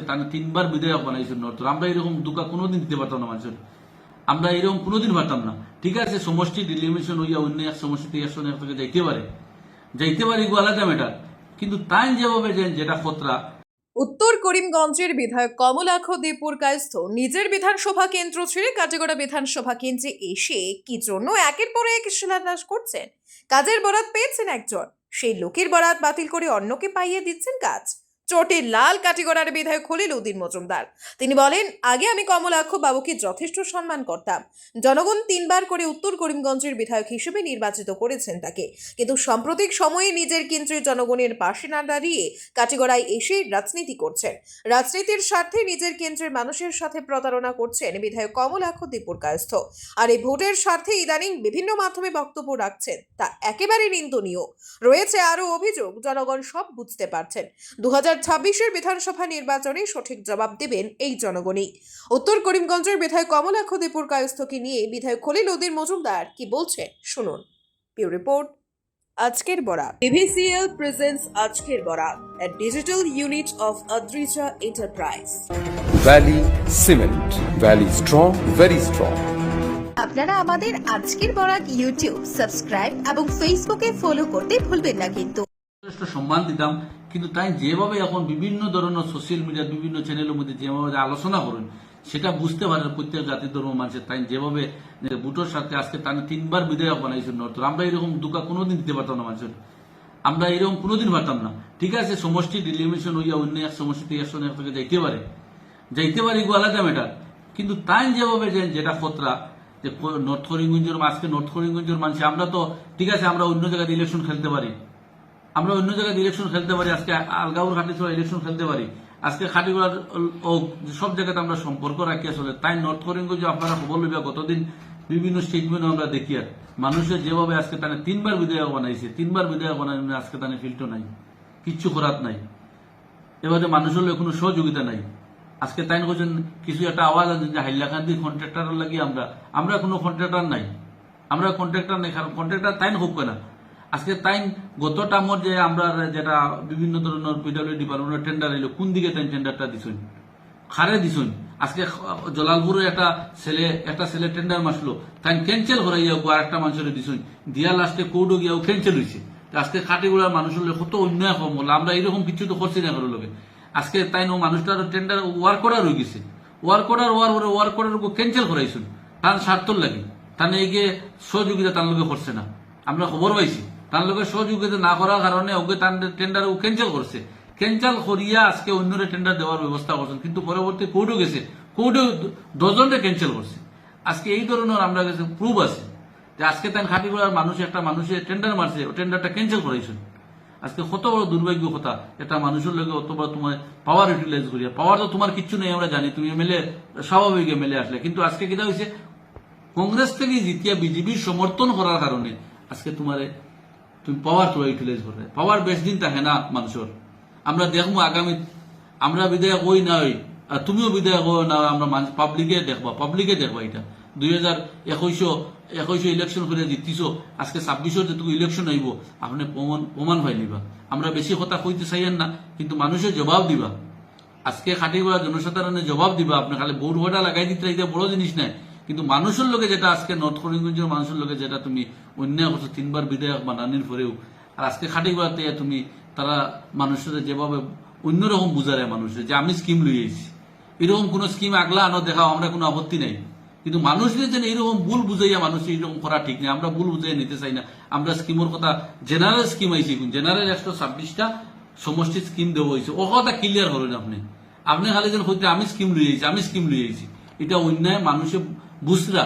তারা তিনবার বিধায়ক বানাইছেন নর্থ আমরা এরকম দুকা কোনোদিন দিতে পারতাম না মানুষের। আমরা এরকম কোনোদিন পারতাম না। ঠিক আছে, সমষ্টি ডিলিমিশন হইয়া অন্য এক সমষ্টিতে একশো এক থেকে যাইতে পারে। যাইতে পারে আলাদা ম্যাটার কিন্তু তাই যেভাবে যেটা খতরা। উত্তর করিমগঞ্জের বিধায়ক কমলাক্ষ দীপুর কায়স্থ নিজের বিধানসভা কেন্দ্র ছেড়ে কাটেগড়া বিধানসভা কেন্দ্রে এসে কি জন্য একের পর এক শিলান্যাস করছেন? কাজের বরাত পেয়েছেন একজন। সেই লোকের বরাত বাতিল করে অন্যকে পাইয়ে দিচ্ছেন কাজ। চোটের লাল কাটিগড়ার বিধায়ক খলিল উদ্দিন মজুমদার। তিনি বলেন, আগে আমি কমলাক্ষ বাবুকে যথেষ্ট সম্মান করতাম। জনগণ তিনবার করে উত্তর করিমগঞ্জের বিধায়ক হিসেবে নির্বাচিত করেছেন তাকে। কিন্তু সাম্প্রতিক সময়ে নিজের কেন্দ্রের জনগণের পাশে না দাঁড়িয়ে কাটিগড়ায় এসে রাজনীতি করছেন। রাজনীতির স্বার্থে নিজের কেন্দ্রের মানুষের সাথে প্রতারণা করছেন বিধায়ক কমলাক্ষ দীপুর কায়স্থ। আর এই ভোটের স্বার্থে ইদানিং বিভিন্ন মাধ্যমে বক্তব্য রাখছেন। তা একেবারে নিন্দনীয়। রয়েছে আরও অভিযোগ, জনগণ সব বুঝতে পারছেন। দু হাজার ছাব্বিশের বিধানসভা নির্বাচনে সঠিক জবাব দেবেন এই জনগণই উত্তর করিমগঞ্জের বিধায়ক কমলাক্ষ দীপুর কায়স্থকে নিয়ে বিধায়ক খলিল উদ্দিন মজুমদার কি বলছেন শুনুন পিউ রিপোর্ট আজকের বরা বিভিসিএল প্রেজেন্টস আজকের Bora a digital unit of Adrija Enterprise. Valley Cement. Valley strong, very strong. আপনারা আমাদের আজকের বরাক ইউটিউব সাবস্ক্রাইব এবং ফেসবুকে ফলো করতে ভুলবেন না কিন্তু সম্মান দিতাম কিন্তু তাই যেভাবে এখন বিভিন্ন ধরনের সোশ্যাল মিডিয়া বিভিন্ন চ্যানেলের মধ্যে যেভাবে আলোচনা করেন, সেটা বুঝতে পারেন প্রত্যেক জাতি, ধর্ম, মানুষের। তাই যেভাবে বুটোর সাথে আজকে তারা তিনবার বিধায়ক বানাইছেন নর্থ আমরা এরকম দুকা কোনোদিন দিতে পারতাম না মানুষের। আমরা এরকম কোনোদিন পারতাম না। ঠিক আছে, সমষ্টি ডিলিমিশন হইয়া অন্য এক সমষ্টিতে একশো এক থেকে যাইতে পারে। যাইতে পারে, এগুলো আলাদা ম্যাটার কিন্তু তাই যেভাবে যে যেটা খতরা, যে নর্থ করিমগঞ্জের আজকে নর্থ করিমগঞ্জের মানুষ, আমরা তো ঠিক আছে, আমরা অন্য জায়গায় ইলেকশন খেলতে পারি। আমরা অন্য জায়গায় ইলেকশন খেলতে পারি, আজকে আলগাউর খাটি ইলেকশন খেলতে পারি। আজকে খাটিগুলার সব জায়গাতে আমরা সম্পর্ক রাখি আসলে, তাই নর্থ করিমগঞ্জ আপনারা খবর লইবা, গতদিন বিভিন্ন স্টেটমেন্ট আমরা দেখি আর। মানুষের যেভাবে আজকে তানে তিনবার বিধায়ক বানাইছে, তিনবার বিধায়ক বানাই আজকে তানে ফিল্টো নাই, কিচ্ছু করাত নাই। এবারে মানুষের কোনো সহযোগিতা নাই। আজকে তাই কোজন কিছু একটা আওয়াজ আছে যে হাইলাকান্দি কন্ট্রাক্টর লাগি আমরা। আমরা কোনো কন্ট্রাক্টর নাই। আমরা কন্ট্রাক্টর নাই, কারণ কন্ট্রাক্টর তাইন হোক না আজকে তাইন গত টামর যে আমরা যেটা বিভিন্ন ধরনের পিডব্লিউ ডিপার্টমেন্টের টেন্ডার এলো কোন দিকে তাই টেন্ডারটা দিছুন? খারে দিছুন? আজকে জলালপুরে একটা ছেলে একটা ছেলে টেন্ডার মাসলো তাই ক্যান্সেল করাইয়া আর একটা মানুষের দিছুন। দিয়া লাস্টে কৌটো গিয়াও ক্যান্সেল হয়েছে আজকে খাটিগুলার মানুষের কত অন্যায় কম হলো, আমরা এরকম কিছু তো করছি না লোকে। আজকে তাই নো মানুষটার টেন্ডার ওয়ার করার হয়ে গেছে। ওয়ার করার ওয়ার করে ওয়ার করার ক্যান্সেল করাইছুন। তার স্বার্থর লাগে। তার এগিয়ে সহযোগিতা তার লোকে করছে না। আমরা খবর পাইছি। তার লোকের সহযোগিতা না করার কারণে ওকে টেন্ডার ক্যান্সেল করছে। ক্যান্সেল করিয়া আজকে অন্যরে টেন্ডার দেওয়ার ব্যবস্থা করছেন, কিন্তু পরবর্তী কোর্টও গেছে। কোর্টে ডজনটা ক্যান্সেল করছে। আজকে এই ধরনের আমরা কাছে প্রুফ আছে যে আজকে তাই খাটিগুলার মানুষ, একটা মানুষের টেন্ডার মারছে, ও টেন্ডারটা ক্যান্সেল করাইছেন। আজকে কত বড় দুর্ভাগ্য কথা এটা মানুষের লোকে অত বড় তোমার পাওয়ার ইউটিলাইজ করিয়া পাওয়ার তো তোমার কিচ্ছু নেই, আমরা জানি, তুমি এমএলএ স্বাভাবিক এমএলএ আসলে। কিন্তু আজকে কিটা হয়েছে কংগ্রেস থেকে জিতিয়া বিজেপির সমর্থন করার কারণে আজকে তোমারে তুমি পাওয়ার তোরা ইউটিলাইজ করে পাওয়ার বেশ দিন থাকে না মানুষের। আমরা দেখব আগামী আমরা বিধায়ক হই না হই, আর তুমিও বিধায়ক হই না আমরা পাবলিকে দেখবা পাবলিকে দেখবা এটা। দুই হাজার একুশশো একুশশো ইলেকশন করে জিতিছ, আজকে ছাব্বিশশো যে তুমি ইলেকশন আইব আপনি প্রমাণ প্রমাণ পাই নিবা। আমরা বেশি কথা কইতে চাইয়েন না, কিন্তু মানুষের জবাব দিবা। আজকে খাটিগুলা জনসাধারণের জবাব দিবা, আপনি খালি বোর্ড ভোটা লাগাই দিতে বড় জিনিস নাই। কিন্তু মানুষের লোকে যেটা আজকে নর্থ করিমগঞ্জের মানুষের লোকে যেটা তুমি অন্যায় করছ তিনবার বিধায়ক বানানির পরেও, আর আজকে খাটি খাটিগুলাতে তুমি তারা মানুষের যেভাবে অন্যরকম বুঝারে মানুষের যে আমি স্কিম লই আইছি। এরকম কোন স্কিম আগলা আনো দেখাও আমরা কোনো আপত্তি নাই। কিন্তু মানুষদের যেন এইরকম ভুল বুঝাইয়া মানুষ এইরকম করা ঠিক নেই, আমরা ভুল বুঝাই নিতে চাই না। আমরা স্কিমের কথা জেনারেল স্কিম আইছি জেনারেল একশো ছাব্বিশটা সমষ্টি স্কিম দেওয়া হয়েছে ও কথা ক্লিয়ার হলেন আপনি। আপনি খালি যেন হইতে আমি স্কিম লই আইছি, আমি স্কিম লই আইছি। এটা অন্যায় মানুষে বুঝরা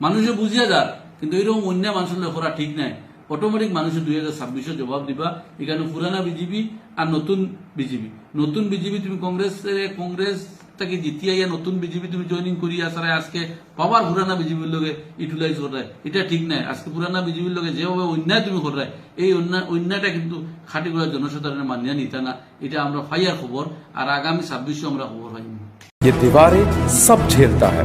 মানুষে বুঝিয়া যার কিন্তু এরকম অন্যায় মানুষের লোক করা ঠিক নাই অটোমেটিক মানুষের দুই হাজার ছাব্বিশে জবাব দিবা এখানে পুরানা বিজেপি আর নতুন বিজেপি নতুন বিজেপি তুমি কংগ্রেস কংগ্রেস থেকে জিতিয়া ইয়া নতুন বিজেপি তুমি জয়েনিং করি আসার আজকে পাবার পুরানা বিজেপির লোকে ইউটিলাইজ করায় এটা ঠিক নাই আজকে পুরানা বিজেপির লোকে যেভাবে অন্যায় তুমি করায় এই অন্যায় অন্যায়টা কিন্তু খাটিগুলা জনসাধারণের মানিয়া নিতা না এটা আমরা ফাইয়ার খবর আর আগামী ছাব্বিশে আমরা খবর পাইনি ये दीवारें सब झेलता है